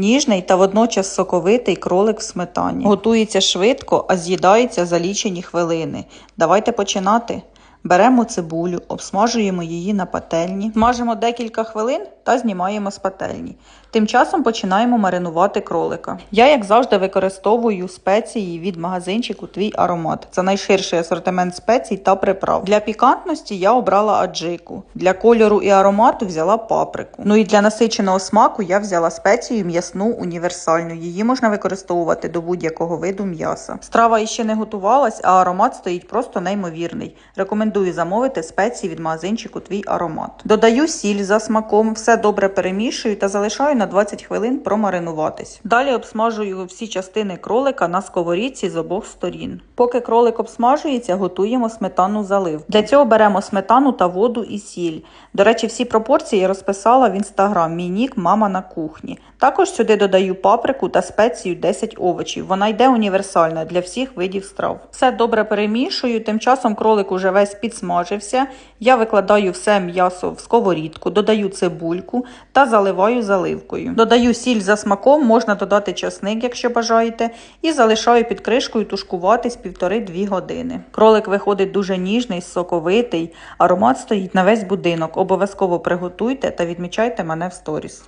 Ніжний та водночас соковитий кролик в сметані. Готується швидко, а з'їдається за лічені хвилини. Давайте починати. Беремо цибулю, обсмажуємо її на пательні, смажимо декілька хвилин та знімаємо з пательні. Тим часом починаємо маринувати кролика. Я, як завжди, використовую спеції від магазинчику Твій аромат. Це найширший асортимент спецій та приправ. Для пікантності я обрала аджику. Для кольору і аромату взяла паприку. Ну і для насиченого смаку я взяла спецію м'ясну універсальну. Її можна використовувати до будь-якого виду м'яса. Страва іще не готувалась, а аромат стоїть просто неймовірний. Рекомендую замовити спеції від магазинчику Твій аромат. Додаю сіль за смаком, все добре перемішую та залишаю на 20 хвилин промаринуватись. Далі обсмажую всі частини кролика на сковорідці з обох сторін. Поки кролик обсмажується, готуємо сметану залив. Для цього беремо сметану та воду і сіль. До речі, всі пропорції я розписала в інстаграм. Мій нік мама на кухні. Також сюди додаю паприку та спецію 10 овочів. Вона йде універсальна для всіх видів страв. Все добре перемішую. Тим часом кролик уже весь підсмажився. Я викладаю все м'ясо в сковорідку, додаю цибульку та заливаю заливкою. Додаю сіль за смаком, можна додати часник, якщо бажаєте, і залишаю під кришкою тушкуватись півтори-дві години. Кролик виходить дуже ніжний, соковитий, аромат стоїть на весь будинок. Обов'язково приготуйте та відмічайте мене в сторіс.